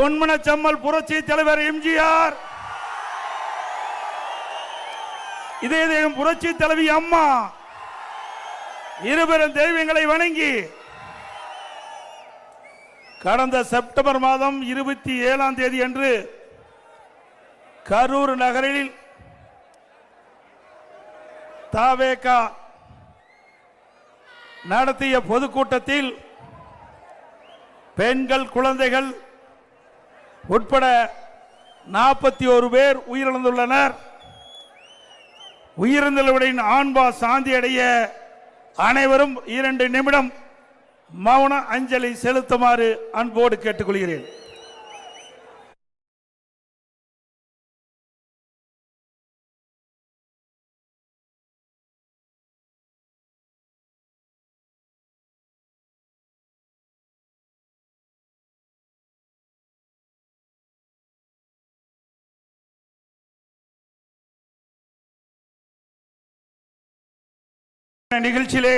பொன்மன செம்மல் புரட்சி தலைவர் எம்ஜிஆர். இதே தெய்வம் புரட்சி தலைவி அம்மா. இருபெரும் தெய்வங்களை வணங்கி கடந்த செப்டம்பர் மாதம் இருபத்தி ஏழாம் தேதி அன்று கரூர் நகரில் தாவேகா நடத்திய பொதுக்கூட்டத்தில் பெண்கள் குழந்தைகள் உட்பட நாற்பத்தி ஒரு பேர் உயிரிழந்துள்ளனர். உயிரிழந்தவர்களின் ஆண்பா சாந்தி அடைய அனைவரும் இரண்டு நிமிடம் மௌன அஞ்சலி செலுத்துமாறு அன்போடு கேட்டுக்கொள்கிறேன். நிகழ்ச்சியிலே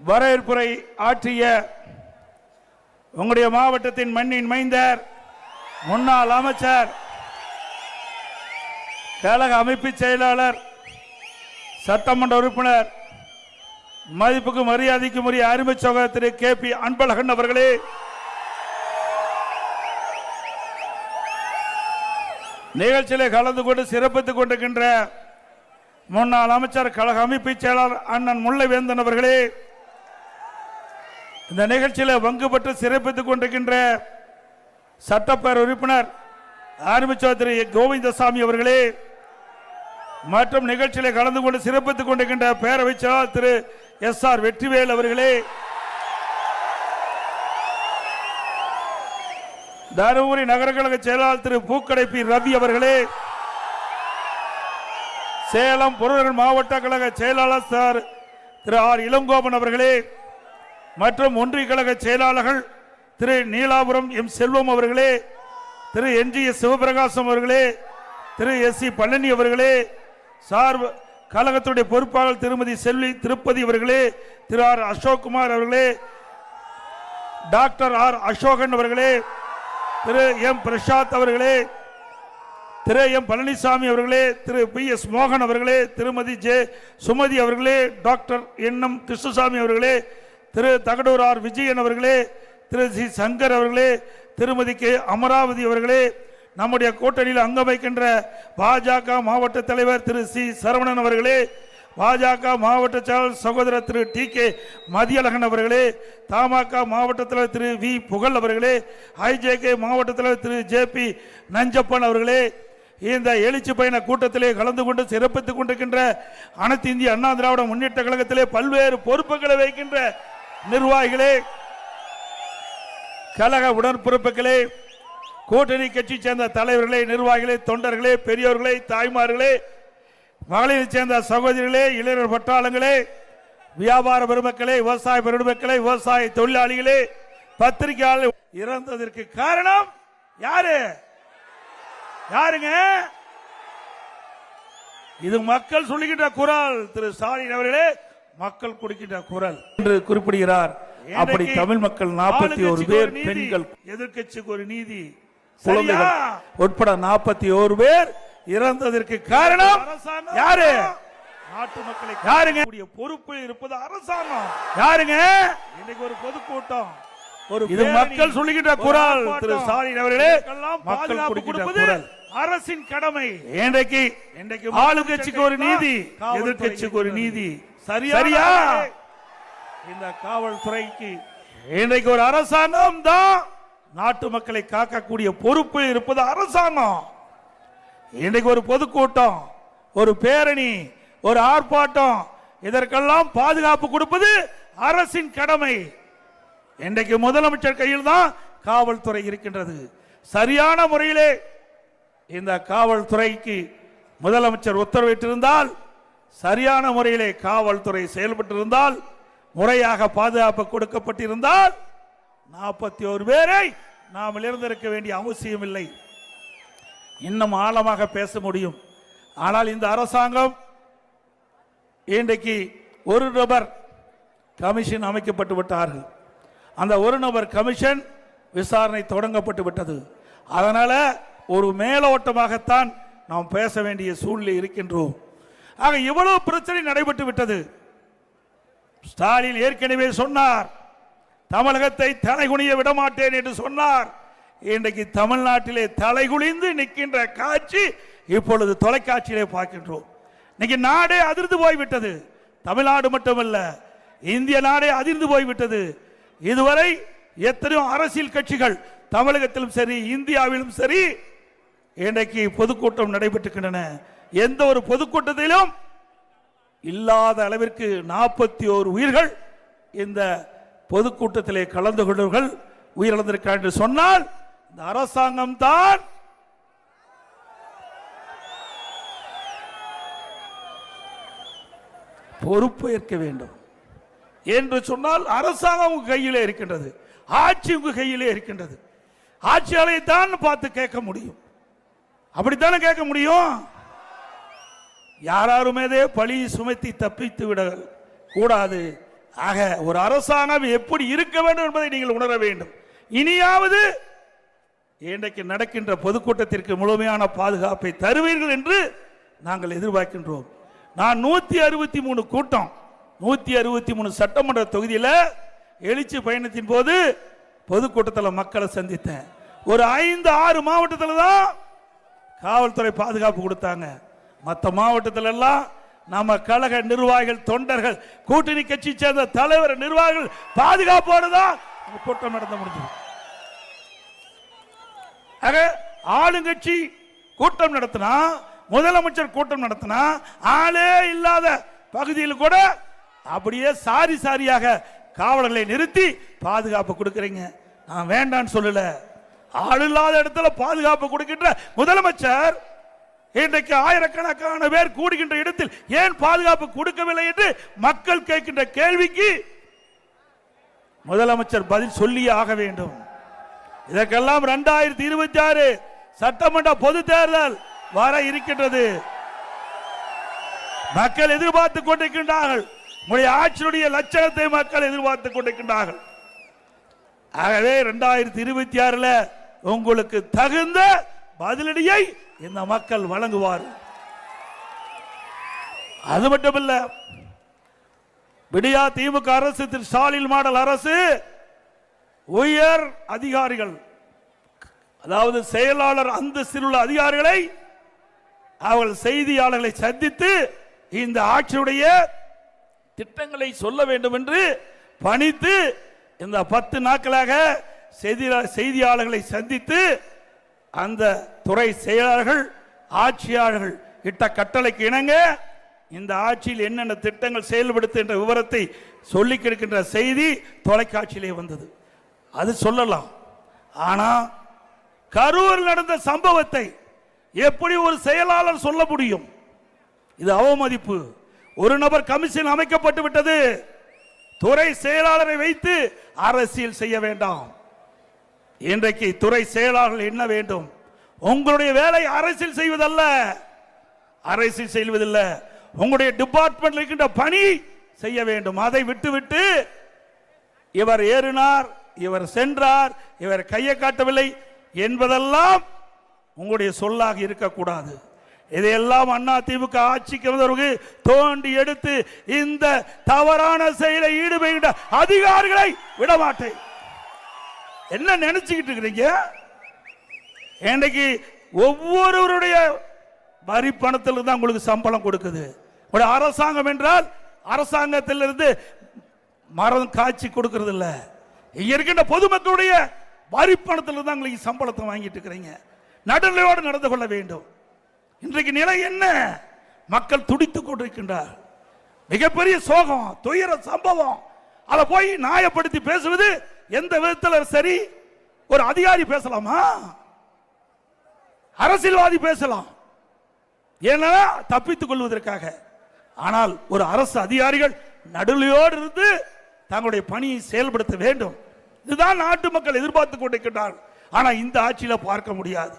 வரவேற்புரை ஆற்றிய உங்களுடைய மாவட்டத்தின் மண்ணின் மைந்தர் முன்னாள் அமைச்சர் கழக அமைப்பு செயலாளர் சட்டமன்ற உறுப்பினர் மதிப்புக்கு மரியாதைக்கும் உரிய அருமை சகோதரர் திரு கே பி அன்பழகன் அவர்களே நிகழ்ச்சியிலே கலந்து கொண்டு சிறப்பித்துக் கொண்டிருக்கின்ற முன்னாள் அமைச்சர் கழக அமைப்பு செயலாளர் அண்ணன் முல்லைவேந்தன் அவர்களே இந்த நிகழ்ச்சியில் பங்கு பெற்று சிறப்பித்துக் கொண்டிருக்கின்ற சட்டப்பேரவை உறுப்பினர் ஆரம்பிச்சவர் திரு கோவிந்தசாமி அவர்களே மற்றும் நிகழ்ச்சியில் கலந்து கொண்டு சிறப்பித்துக் கொண்டிருக்கின்ற பேரவை செயலாளர் திரு எஸ் ஆர் வெற்றிவேல் அவர்களே தருமபுரி நகர கழக செயலாளர் திரு பூக்கடை பி ரவி அவர்களே சேலம் புறநகர் மாவட்ட கழக செயலாளர் சார் திரு ஆர் இளங்கோபன் அவர்களே மற்றும் ஒன்றிய கழக செயலாளர்கள் திரு நீலாபுரம் எம் செல்வம் அவர்களே திரு என் ஜி எஸ் சிவபிரகாசம் அவர்களே திரு எஸ் சி பழனி அவர்களே சார் கழகத்துடைய பொறுப்பாளர் திருமதி செல்வி திருப்பதி அவர்களே திரு ஆர் அசோக்குமார் அவர்களே டாக்டர் ஆர் அசோகன் அவர்களே திரு எம் பிரசாத் அவர்களே திரு எம் பழனிசாமி அவர்களே திரு பி எஸ் மோகன் அவர்களே திருமதி ஜே சுமதி அவர்களே டாக்டர் என் எம் கிருஷ்ணசாமி அவர்களே திரு தகடூர் ஆர் விஜயன் அவர்களே திரு சி சங்கர் அவர்களே திருமதி கே அமராவதி அவர்களே நம்முடைய கூட்டணியில் அங்கம் வைக்கின்ற பாஜக மாவட்ட தலைவர் திரு சி சரவணன் அவர்களே பாஜக மாவட்ட செயலாளர் சகோதரர் திரு டி கே மதியழகன் அவர்களே தமாக மாவட்ட தலைவர் திரு வி புகழ் அவர்களே ஐஜேகே மாவட்ட தலைவர் திரு ஜே பி நஞ்சப்பன் அவர்களே இந்த எழுச்சி பயண கூட்டத்திலே கலந்து கொண்டு சிறப்பித்துக் கொண்டிருக்கின்ற அனைத்து இந்திய அண்ணா திராவிட முன்னேற்ற கழகத்திலே பல்வேறு பொறுப்புகளை வைக்கின்ற நிர்வாகிகளே கழக உடன்பிறப்புகளே கூட்டணி கட்சி சேர்ந்த தலைவர்களே நிர்வாகிகளே தொண்டர்களே பெரியோர்களே தாய்மார்களே மகளிரை சேர்ந்த சகோதரிகளே இளைஞர் பட்டாளங்களே வியாபார பெருமக்களே விவசாய பெருமக்களே விவசாய தொழிலாளிகளே பத்திரிகையாளர் இறந்ததற்கு காரணம் யாரு? யாருங்க? இது மக்கள் சொல்லுகின்ற குரல் திரு ஸ்டாலின் அவர்களே மக்கள் கொடுக்கின்ற குரல். என்று குறிப்பிடுகிறார். அப்படி தமிழ் மக்கள் நாற்பத்தி ஒரு பேர் பெண்கள். எதிர்க்கட்சிக்கு ஒரு நீதி. குழந்தைகள்? உட்பட நாற்பத்தி ஒரு பேர் இறந்ததற்கு காரணம் யாரு? நாட்டு மக்களை யாருங்க? கூடிய பொறுப்பில் இருப்பது அரசாங்கம். யாருங்க? இன்னைக்கு ஒரு பொதுக்கூட்டம். ஒரு இது மக்கள் சொல்லுகின்ற ஒரு குரல். திரு ஸ்டாலின் அவர்களே மக்கள் கொடுக்கின்ற குரல். அரசின் கடமை. இன்றைக்கு இன்றைக்கு ஆளுங்கட்சிக்கு ஒரு நீதி காவல்துறை எதிர்க்கட்சிக்கு ஒரு நீதி. சரியா? இந்த காவல்துறைக்கு இன்றைக்கு ஒரு அரசாங்கம் தான் நாட்டு மக்களை காக்கக்கூடிய பொறுப்பு இருப்பது அரசாங்கம். இன்றைக்கு ஒரு பொதுக்கூட்டம் ஒரு பேரணி ஒரு ஆர்ப்பாட்டம் இதற்கெல்லாம் பாதுகாப்பு கொடுப்பது அரசின் கடமை. இன்றைக்கு முதலமைச்சர் கையில் தான் காவல்துறை இருக்கின்றது. சரியான முறையிலே இந்த காவல்துறைக்கு முதலமைச்சர் உத்தரவிட்டிருந்தால் சரியான முறையிலே காவல்துறை செயல்பட்டிருந்தால் முறையாக பாதுகாப்பு கொடுக்கப்பட்டிருந்தால் நாற்பத்தி ஒரு பேரை நாம் இருந்திருக்க வேண்டிய அவசியம் இல்லை. இன்னும் ஆழமாக பேச முடியும். ஆனால் இந்த அரசாங்கம் இன்றைக்கு ஒரு நபர் கமிஷன் அமைக்கப்பட்டு விட்டார்கள். அந்த ஒரு நபர் கமிஷன் விசாரணை தொடங்கப்பட்டு விட்டது. அதனால ஒரு மேலோட்டமாகத்தான் நாம் பேச வேண்டிய சூழ்நிலை இருக்கின்றோம். ஆக இவ்வளவு பிரச்சனை நடைபெற்று விட்டது. ஸ்டாலின் ஏற்கனவே சொன்னார் தமிழகத்தை தலைகுனிய விடமாட்டேன் என்று சொன்னார். இன்றைக்கு தமிழ்நாட்டிலே தலைகுனிந்து நிற்கின்ற காட்சி இப்பொழுது தொலைக்காட்சியிலே பார்க்கின்றோம். இன்னைக்கு நாடே அதிர்ந்து போய்விட்டது. தமிழ்நாடு மட்டுமல்ல இந்திய நாடே அதிர்ந்து போய்விட்டது. இதுவரை எத்தனையோ அரசியல் கட்சிகள் தமிழகத்திலும் சரி இந்தியாவிலும் சரி இன்றைக்கு பொதுக்கூட்டம் நடைபெற்றுக்கின்றன. எந்த ஒரு பொதுக்கூட்டத்திலும் இல்லாத அளவிற்கு நாற்பத்தி ஓரு உயிர்கள் இந்த பொதுக்கூட்டத்திலே கலந்து கொண்டவர்கள் உயிரிழந்திருக்கிறார் என்று சொன்னால் இந்த அரசாங்கம் தான் பொறுப்பு ஏற்க வேண்டும். என்று சொன்னால் அரசாங்கம் உங்க கையிலே இருக்கின்றது. ஆட்சி உங்க கையிலே இருக்கின்றது. ஆட்சியாளரை தான் பார்த்து கேட்க முடியும். அப்படித்தானே கேட்க முடியும்? யாராருமேதே பழி சுமத்தி தப்பித்து விட கூடாது. ஆக ஒரு அரசாங்கம் எப்படி இருக்க வேண்டும் என்பதை நீங்கள் உணர வேண்டும். இனியாவது இன்றைக்கு நடக்கின்ற பொதுக்கூட்டத்திற்கு முழுமையான பாதுகாப்பை தருவீர்கள் என்று நாங்கள் எதிர்பார்க்கின்றோம். நான் நூத்தி அறுபத்தி மூணு கூட்டம் நூத்தி அறுபத்தி மூணு சட்டமன்ற தொகுதியில் எழுச்சி பயணத்தின் போது பொதுக்கூட்டத்தில் மக்களை சந்தித்தேன். ஒரு ஐந்து ஆறு மாவட்டத்தில் தான் காவல்துறை பாதுகாப்பு கொடுத்தாங்க. மற்ற மாவட்டத்தில் எல்லாம் நம்ம கழக நிர்வாகிகள் தொண்டர்கள் கூட்டணி கட்சி சேர்ந்த தலைவர் நிர்வாகிகள் பாதுகாப்போடு தான் கூட்டம் நடத்த முடிஞ்சது. ஆக ஆளுங்கட்சி கூட்டம் நடத்தினா முதலமைச்சர் கூட்டம் நடத்தினா ஆளே இல்லாத பகுதியில் கூட அப்படியே சாரி சாரியாக காவலர்களை நிறுத்தி பாதுகாப்பு கொடுக்குறீங்க. நான் வேண்டான்னு சொல்லலை. ஆள் இல்லாத இடத்துல பாதுகாப்பு கொடுக்கின்ற முதலமைச்சர் இன்றைக்கு ஆயிரக்கணக்கான பேர் கூடுகின்ற இடத்தில் ஏன் பாதுகாப்பு கொடுக்கவில்லை என்று மக்கள் கேட்கின்ற கேள்விக்கு முதலமைச்சர் பதில் சொல்லியே ஆக வேண்டும். இதற்கெல்லாம் இரண்டாயிரத்தி இருபத்தி ஆறு சட்டமன்ற பொது தேர்தல் வர இருக்கின்றது. மக்கள் எதிர்பார்த்துக் கொண்டிருக்கின்றார்கள். உங்களுடைய ஆட்சியுடைய லட்சணத்தை மக்கள் எதிர்பார்த்துக் கொண்டிருக்கின்றார்கள். ஆகவே இரண்டாயிரத்தி இருபத்தி ஆறுல உங்களுக்கு தகுந்த பதிலடியை இந்த மக்கள் வழங்குவார்கள் அது மட்டுமல்ல விடியா திமுக அரசு திரு ஸ்டாலின் மாடல் அரசு உயர் அதிகாரிகள் அதாவது செயலாளர் அந்தஸ்தில் உள்ள அதிகாரிகளை அவர்கள் செய்தியாளர்களை சந்தித்து இந்த ஆட்சியுடைய திட்டங்களை சொல்ல வேண்டும் என்று பணித்து இந்த பத்து நாட்களாக செய்தியாளர்களை சந்தித்து அந்த துறை செயலாளர்கள் ஆட்சியாளர்கள் இட்ட கட்டளைக்கு இணங்க இந்த ஆட்சியில் என்னென்ன திட்டங்கள் செயல்படுத்துகின்ற விவரத்தை சொல்லி கிடக்கின்ற செய்தி தொலைக்காட்சியிலே வந்தது. அது சொல்லலாம். ஆனா கரூர் நடந்த சம்பவத்தை எப்படி ஒரு செயலாளர் சொல்ல முடியும்? இது அவமதிப்பு. ஒரு நபர் கமிஷன் அமைக்கப்பட்டு விட்டது. துறை செயலாளரை வைத்து அரசியல் செய்ய வேண்டாம். இன்றைக்கு துறை செயலாளர்கள் என்ன வேண்டும்? உங்களுடைய வேலை அரசியல் செய்வதல்ல. அரசியல் செய்வதில்ல. உங்களுடைய டிபார்ட்மெண்ட் இருக்கின்ற பணி செய்ய வேண்டும். அதை விட்டுவிட்டு இவர் ஏறினார் இவர் சென்றார் இவர் கையை காட்டவில்லை என்பதெல்லாம் உங்களுடைய சொல்லாக இருக்கக்கூடாது. இதையெல்லாம் அண்ணா திமுக ஆட்சிக்கு வந்தவருக்கு தோண்டி எடுத்து இந்த தவறான செயலை ஈடுபடுகின்ற அதிகாரிகளை விடமாட்டேன். என்ன நினைச்சுக்கிட்டு இருக்கிறீங்க? இன்றைக்கு ஒவ்வொருவருடைய வரி பணத்தில் தான் உங்களுக்கு சம்பளம் கொடுக்குது. ஒரு அரசாங்கம் என்றால் அரசாங்கத்திலிருந்து மரம் காய்ச்சி கொடுக்கறது இல்லை இங்கே இருக்கின்ற பொதுமக்களுடைய வரி பணத்தில் தான் உங்களுக்கு சம்பளத்தை வாங்கிட்டு இருக்கிறீங்க. நடுநிலையோடு நடந்து கொள்ள வேண்டும். இன்றைக்கு நிலை என்ன? மக்கள் துடித்துக் கொண்டிருக்கின்றார் மிகப்பெரிய சோகம் துயர சம்பவம். அதை போய் நியாயப்படுத்தி பேசுவது எந்த விதத்தில் சரி ஒரு அதிகாரி பேசலாமா? அரசியல்வாதி பேசலாம். ஏன்னா தப்பித்துக் கொள்வதற்காக. ஆனால் ஒரு அரசு அதிகாரிகள் நடுநிலையோடு இருந்து தங்களுடைய பணியை செயல்படுத்த வேண்டும். இதுதான் நாட்டு மக்கள் எதிர்பார்த்து கொண்டிருக்கிறார் ஆனால் இந்த ஆட்சியில் பார்க்க முடியாது.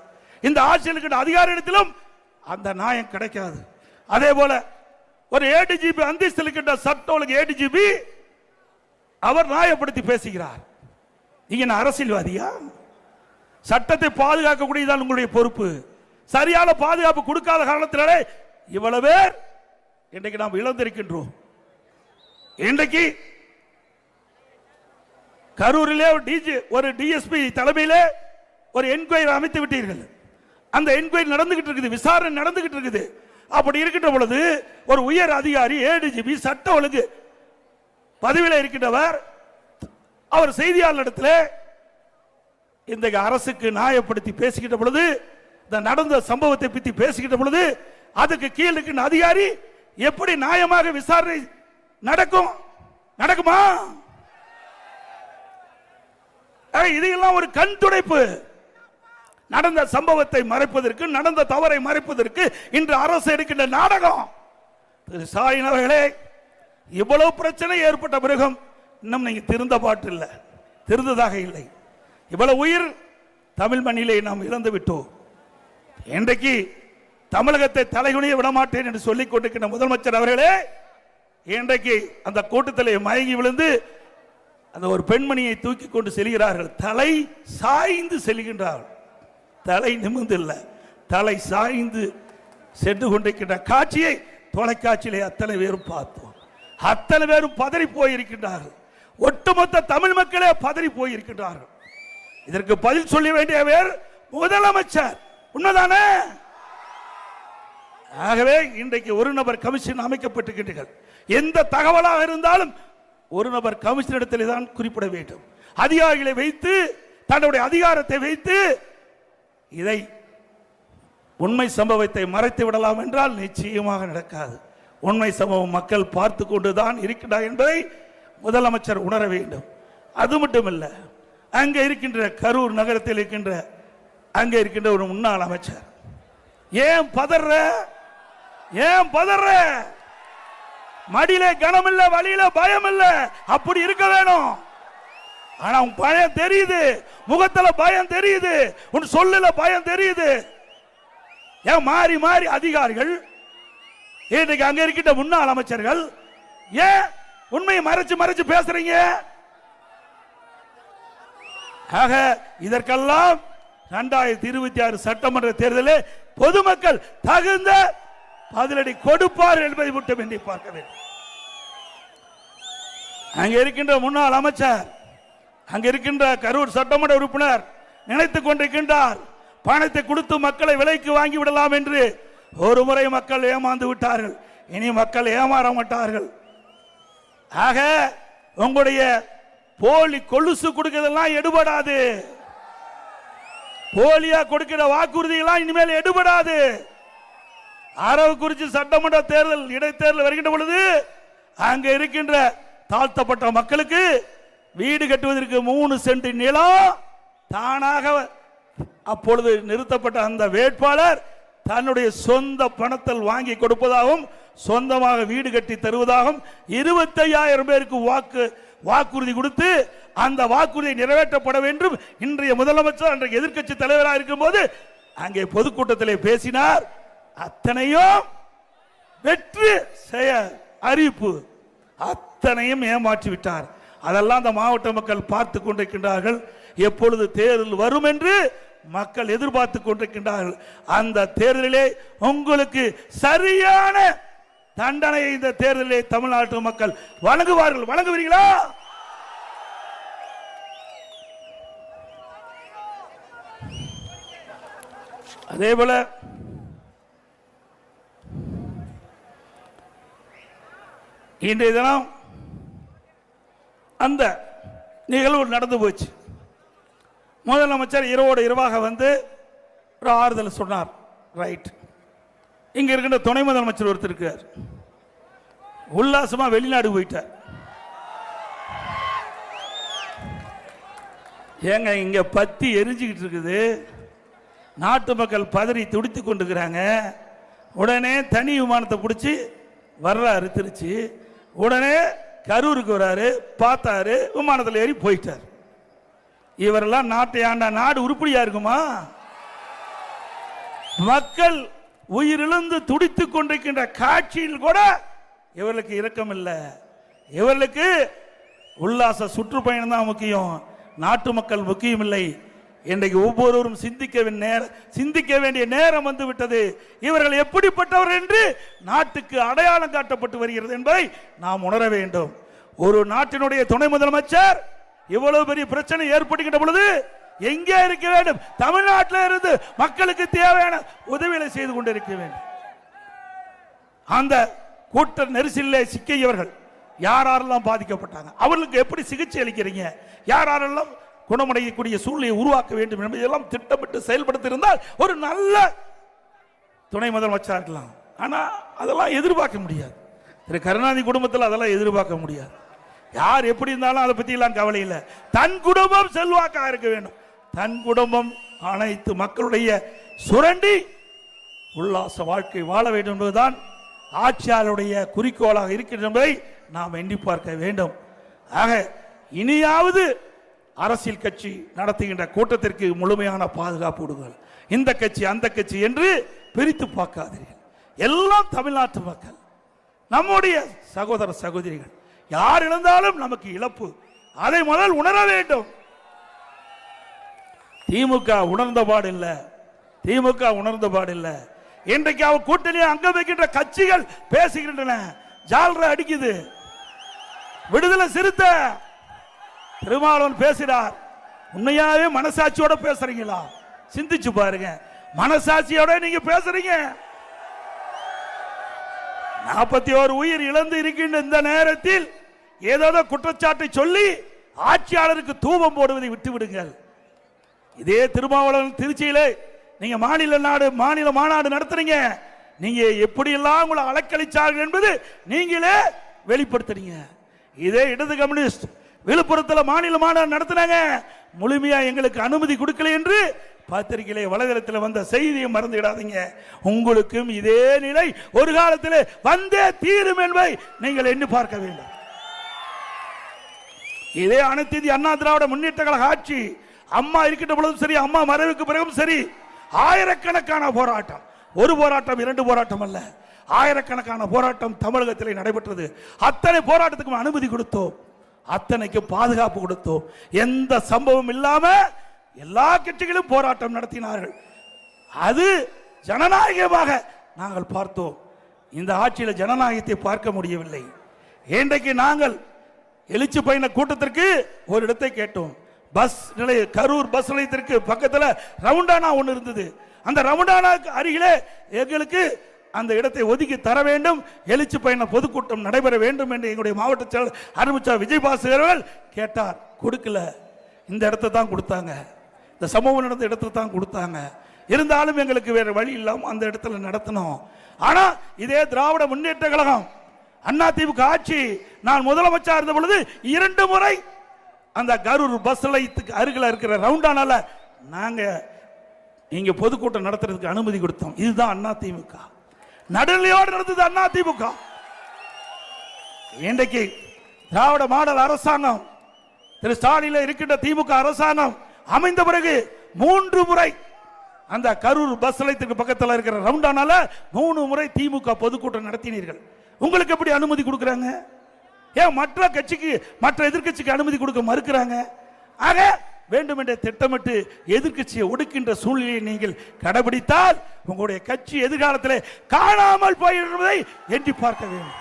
இந்த ஆட்சியில் அதிகார இடத்திலும் அந்த நியாயம் கிடைக்காது. அதே போல ஒரு ஏடிஜிபி அந்தஸ்தில் இருக்கின்ற சட்ட ஒழுங்கு ஏடிஜிபி அவர் நியாயப்படுத்தி பேசுகிறார். நீங்க என்ன அரசியல்வாதியா? சட்டத்தை பாதுகாக்கக்கூடியதான் உங்களுடைய பொறுப்பு. சரியான பாதுகாப்பு கொடுக்காத காரணத்தினாலே இவ்வளவு பேர் இன்றைக்கு நாம் இழந்திருக்கின்றோம். இன்றைக்கு கரூரிலே ஒரு டிஜி ஒரு டிஎஸ்பி தலைமையிலே ஒரு என்கொயரி அமைத்து விட்டீர்கள். அந்த என்கொயரி நடந்துகிட்டு இருக்குது விசாரணை நடந்துகிட்டு இருக்குது. அப்படி இருக்கின்ற பொழுது ஒரு உயர் அதிகாரி ஏடிஜிபி சட்ட ஒழுங்கு பதவியில் இருக்கின்றவர் அவர் செய்தியாளரிடத்தில் இந்த அரசுக்கு நியாயப்படுத்தி பேசிக்கிட்ட பொழுது இந்த நடந்த சம்பவத்தை பற்றி பேசிக்கிட்ட பொழுது அதுக்கு கீழ் இருக்கின்ற அதிகாரி எப்படி நியாயமாக விசாரணை நடக்கும்? நடக்குமா? ஆக, இதையெல்லாம் ஒரு கண் துடைப்பு. நடந்த சம்பவத்தை மறைப்பதற்கு நடந்த தவறை மறைப்பதற்கு இன்று அரசு எடுக்கின்ற நாடகம். திரு ஸ்டாலின் அவர்களே இவ்வளவு பிரச்சனை ஏற்பட்ட பிறகும் இன்னும் நீங்கள் திருந்த பாட்டு இல்லை. திருந்ததாக இல்லை. இவ்வளவு உயிர் தமிழ் மண்ணிலே நாம் இழந்து விட்டோம். இன்றைக்கு தமிழகத்தை தலைகுனிய விடமாட்டேன் என்று சொல்லிக் கொண்டிருக்கிற முதலமைச்சர் அவர்களே இன்றைக்கு அந்த கூட்டத்திலே மயங்கி விழுந்து அந்த ஒரு பெண்மணியை தூக்கி கொண்டு செல்கிறார்கள். தலை சாய்ந்து செல்கின்றார்கள். தலை நிமிர்ந்து இல்லை தலை சாய்ந்து சென்று கொண்டிருக்கின்ற காட்சியை தொலைக்காட்சியிலே அத்தனை பேரும் பார்த்தோம். அத்தனை பேரும் பதறி போயிருக்கின்றார்கள். ஒட்டுமொத்த தமிழ் மக்களே பதறி போயிருக்கின்றார்கள். இதற்கு பதில் சொல்ல வேண்டியவர் முதலமைச்சர் உண்மைதானே ஆகவே இன்றைக்கு ஒரு நபர் கமிஷன் அமைக்கப்பட்டிருக்கின்றீர்கள். எந்த தகவலாக இருந்தாலும் ஒரு நபர் கமிஷன் இடத்தில் தான் குறிப்பிட வேண்டும். அதிகாரிகளை வைத்து தன்னுடைய அதிகாரத்தை வைத்து இதை உண்மை சம்பவத்தை மறைத்து விடலாம் என்றால் நிச்சயமாக நடக்காது. உண்மை சம்பவம் மக்கள் பார்த்து கொண்டுதான் இருக்கிறார் என்பதை முதலமைச்சர் உணர வேண்டும். அது மட்டுமல்ல அங்கே இருக்கின்ற கரூர் நகரத்தில் இருக்கின்ற அங்கே இருக்கின்ற ஒரு முன்னாள் அமைச்சர். ஏன் பதற? ஏன் பதற? மடியில கனம் இல்ல வழியில பயம் இல்ல அப்படி இருக்க வேணும். ஆனா உன் பயம் தெரியுது. முகத்துல பயம் தெரியுது. உன் சொல்லுல பயம் தெரியுது. ஏன் மாறி மாறி அதிகாரிகள் இன்னைக்கு அங்க இருக்கின்ற முன்னாள் அமைச்சர்கள் ஏன் உண்மையை மறைச்சு மறைச்சு பேசுறீங்க? ஆக இதற்கெல்லாம் இரண்டாயிரத்தி இருபத்தி ஆறு சட்டமன்ற தேர்தலில் பொதுமக்கள் தகுந்த பதிலடி கொடுப்பார் என்பதை மட்டும் எண்ணி பார்க்க வேண்டும். அங்க இருக்கின்ற முன்னாள் அமைச்சர் அங்க இருக்கின்ற கரூர் சட்டமன்ற உறுப்பினர் நினைத்துக் கொண்டிருக்கின்றார் பணத்தை கொடுத்து மக்களை விலைக்கு வாங்கி விடலாம் என்று. ஒரு முறை மக்கள் ஏமாந்து விட்டார்கள் இனி மக்கள் ஏமாற மாட்டார்கள். ஆக உங்களுடைய போலி கொலுசு கொடுக்கறதெல்லாம் எடுபடாது. போலியா கொடுக்கிற வாக்குறுதியெல்லாம் இனிமேல் எடுபடாது. அரவக்குறிச்சி சட்டமன்ற தேர்தல் இடைத்தேர்தல் வருகின்ற பொழுது அங்க இருக்கின்ற தாழ்த்தப்பட்ட மக்களுக்கு வீடு கட்டுவதற்கு மூணு சென்ட் நிலம் தானாக அப்பொழுது நிறுத்தப்பட்ட அந்த வேட்பாளர் தன்னுடைய சொந்த பணத்தில் வாங்கி கொடுப்பதாகவும் சொந்தமாக வீடு கட்டி தருவதாகவும் இருபத்தையாயிரம் பேருக்கு வாக்கு வாக்குறுதி கொடுத்து அந்த வாக்குறுதி நிறைவேற்றப்பட வேண்டும். இன்றைய முதலமைச்சர் அன்றைய எதிர்க்கட்சி தலைவராக இருக்கும்போது அங்கே பொதுக்கூட்டத்திலே பேசினார். அத்தனையும் வெற்றி செய்ய அறிவிப்பு. அத்தனையும் ஏமாற்றி விட்டார். அதெல்லாம் அந்த மாவட்ட மக்கள் பார்த்து கொண்டிருக்கின்றார்கள். எப்பொழுது தேர்தல் வரும் என்று மக்கள் எதிர்பார்த்து கொண்டிருக்கின்றார்கள். அந்த தேர்தலிலே உங்களுக்கு சரியான தண்டனையை இந்த தேர்தலிலே தமிழ்நாட்டு மக்கள் வழங்குவார்கள். வழங்குவீர்களா? அதே போல இன்றைய தினம் அந்த நிகழ்வு நடந்து போச்சு. முதலமைச்சர் இரவோடு இரவாக வந்து ஒரு ஆறுதல் சொன்னார். ரைட் இங்க இருக்கின்ற துணை முதலமைச்சர் ஒருத்தர் இருக்கார். உல்லாசமா வெளிநாடு போயிட்டார். ஏங்க இங்க பத்தி எரிஞ்சுக்கிட்டு இருக்குது. நாட்டு மக்கள் பதறி துடித்து கொண்டுக்கிறாங்க உடனே தனி விமானத்தை பிடிச்சி வர்றாரு திருச்சி. உடனே கரூருக்கு வராரு பார்த்தாரு விமானத்தில் ஏறி போயிட்டார். இவரெல்லாம் நாட்டை ஆண்ட நாடு உருப்படியா இருக்குமா? மக்கள் உயிரிழந்து துடித்துக் கொண்டிருக்கின்ற காட்சியில் கூட இவர்களுக்கு இரக்கம் இல்லை இவர்களுக்கு உல்லாச சுற்றுப்பயணம் தான் முக்கியம். நாட்டு மக்கள் முக்கியமில்லை. இன்றைக்கு ஒவ்வொருவரும் சிந்திக்க நேர சிந்திக்க வேண்டிய நேரம் வந்து விட்டது. இவர்கள் எப்படிப்பட்டவர் என்று நாட்டுக்கு அடையாளம் காட்டப்பட்டு வருகிறது என்பதை நாம் உணர வேண்டும். ஒரு நாட்டினுடைய துணை முதலமைச்சர் இவ்வளவு பெரிய பிரச்சனை ஏற்படுகின்ற பொழுது எங்கே இருக்க வேண்டும்? தமிழ்நாட்டில் இருந்து மக்களுக்கு தேவையான உதவிகளை செய்து கொண்டிருக்க வேண்டும். அந்த கூட்ட நெரிசலில் சிக்கியவர்கள் யார் யாரெல்லாம் பாதிக்கப்பட்டாங்க? அவர்களுக்கு எப்படி சிகிச்சை அளிக்கிறீங்க? யார் யாரெல்லாம் குணமடையக்கூடிய சூழ்நிலையை உருவாக்க வேண்டும் என்பதெல்லாம் திட்டமிட்டு செயல்படுத்தி இருந்தால் ஒரு நல்ல துணை முதலமைச்சராக இருக்கலாம். ஆனால் அதெல்லாம் எதிர்பார்க்க முடியாது. திரு. கருணாநிதி குடும்பத்தில் அதெல்லாம் எதிர்பார்க்க முடியாது. யார் எப்படி இருந்தாலும் அதை பற்றிலாம் கவலை இல்லை. தன் குடும்பம் செல்வாக்காக இருக்க வேண்டும் தன் குடும்பம் அனைத்து மக்களுடைய சுரண்டி உல்லாச வாழ்க்கை வாழ வேண்டும் என்பதுதான் ஆட்சியாளருடைய குறிக்கோளாக இருக்கின்ற என்பதை நாம் எண்ணி பார்க்க வேண்டும். ஆக இனியாவது அரசியல் கட்சி நடத்துகின்ற கூட்டத்திற்கு முழுமையான பாதுகாப்பு கொடுங்கள். இந்த கட்சி அந்த கட்சி என்று பிரித்து பார்க்காதீர்கள். எல்லாம் தமிழ்நாட்டு மக்கள். நம்முடைய சகோதர சகோதரிகள். யார் இழந்தாலும் நமக்கு இழப்பு. அதை முதல் உணர வேண்டும். திமுக உணர்ந்த பாடில்ல. திமுக உணர்ந்த பாடில்ல. இன்றைக்கு அவ கூட்டணியை அங்க வைக்கின்ற கட்சிகள் பேசுகின்றன. ஜால்ரா அடிக்குது. விடுதலை சிறுத்தை. திருமாவளவன் பேசுகிறார் உண்மையாவே மனசாட்சியோட பேசுறீங்களா? சிந்திச்சு பாருங்க. மனசாட்சியோட நீங்க பேசுறீங்க. நாற்பத்தி ஓரு உயிர் இழந்து இருக்கின்ற இந்த நேரத்தில் ஏதாவது குற்றச்சாட்டை சொல்லி ஆட்சியாளருக்கு தூபம் போடுவதை விட்டு விடுங்கள் இதே திருமாவளவன் திருச்சியிலே நீங்க மாநில நாடு மாநில மாநாடு நடத்துறீங்க. நீங்க எப்படியெல்லாம் உங்களை அலக்களிச்சார்கள் என்பது நீங்களே வெளிப்படுத்துறீங்க. இதே இடது கம்யூனிஸ்ட் விழுப்புரத்தில் மாநில மாநாடு நடத்தினாங்க. முழுமையா எங்களுக்கு அனுமதி கொடுக்கல என்று பத்திரிகையிலே வலைதளத்தில் வந்த செய்தியை மறந்துவிடாதீங்க. உங்களுக்கும் இதே நிலை ஒரு காலத்தில் வந்தே தீரும் என்பதை நீங்கள் எண்ணி பார்க்க வேண்டும். இதே அனைத்து அண்ணா திராவிட முன்னேற்ற கழக ஆட்சி அம்மா இருக்கின்ற பொழுதும் சரி அம்மா மறைவுக்கு பிறகும் சரி ஆயிரக்கணக்கான போராட்டம். ஒரு போராட்டம் இரண்டு போராட்டம் அல்ல. ஆயிரக்கணக்கான போராட்டம் தமிழகத்தில் நடைபெற்றது. அத்தனை போராட்டத்துக்கும் அனுமதி கொடுத்தோம். அத்தனைக்கு பாதுகாப்பு கொடுத்தோம். எந்த சம்பவம் இல்லாமல் எல்லா கட்சிகளும் போராட்டம் நடத்தினார்கள். அது ஜனநாயகமாக நாங்கள் பார்த்தோம். இந்த ஆட்சியில் ஜனநாயகத்தை பார்க்க முடியவில்லை. இன்றைக்கு நாங்கள் எழுச்சி பயண கூட்டத்திற்கு ஒரு இடத்தை கேட்டோம். பஸ் நிலைய கரூர் பஸ் நிலையத்திற்கு பக்கத்தில் ரவுண்டானா ஒன்று இருந்தது. அந்த ரவுண்டானாக்கு அருகிலே எங்களுக்கு அந்த இடத்தை ஒதுக்கி தர வேண்டும். எழுச்சி பயண பொதுக்கூட்டம் நடைபெற வேண்டும் என்று எங்களுடைய மாவட்ட செயலர் அனுமிச்சா விஜயபாசு அவர்கள் கேட்டார். கொடுக்கல. இந்த இடத்தை தான் கொடுத்தாங்க. இந்த சம்பவம் நடந்த இடத்துல தான் கொடுத்தாங்க. இருந்தாலும் எங்களுக்கு வேற வழி இல்லாமல் அந்த இடத்துல நடத்தினோம். ஆனா இதே திராவிட முன்னேற்ற கழகம் அண்ணா திமுக ஆட்சி நான் முதலமைச்சா இருந்த பொழுது இரண்டு முறை அந்த கரூர் பஸ் நிலையத்துக்கு அருகில் இருக்கிற ரவுண்டானால நாங்க இங்க பொதுக்கூட்டம் நடத்துறதுக்கு அனுமதி கொடுத்தோம். இதுதான் அண்ணா திமுக நடுநிலையோடு நடந்தது அண்ணா திமுக இன்றைக்கு திராவிட மாடல் அரசாங்கம் திரு ஸ்டாலினில் இருக்கின்ற திமுக அரசாங்கம் அமைந்த பிறகு மூன்று முறை அந்த கரூர் பஸ் நிலையத்துக்கு பக்கத்தில் இருக்கிற ரவுண்டானால மூணு முறை திமுக பொதுக்கூட்டம் நடத்தினீர்கள். உங்களுக்கு எப்படி அனுமதி கொடுக்குறாங்க? ஏன் மற்ற கட்சிக்கு மற்ற எதிர்க்கட்சிக்கு அனுமதி கொடுக்க மறுக்கிறாங்க? ஆக வேண்டுமென்றே திட்டமிட்டு எதிர்க்கட்சியை ஒடுக்கின்ற சூழ்நிலையை நீங்கள் கடைபிடித்தால் உங்களுடைய கட்சி எதிர்காலத்தில் காணாமல் போயிருப்பதை எண்ணி பார்க்க வேண்டும்.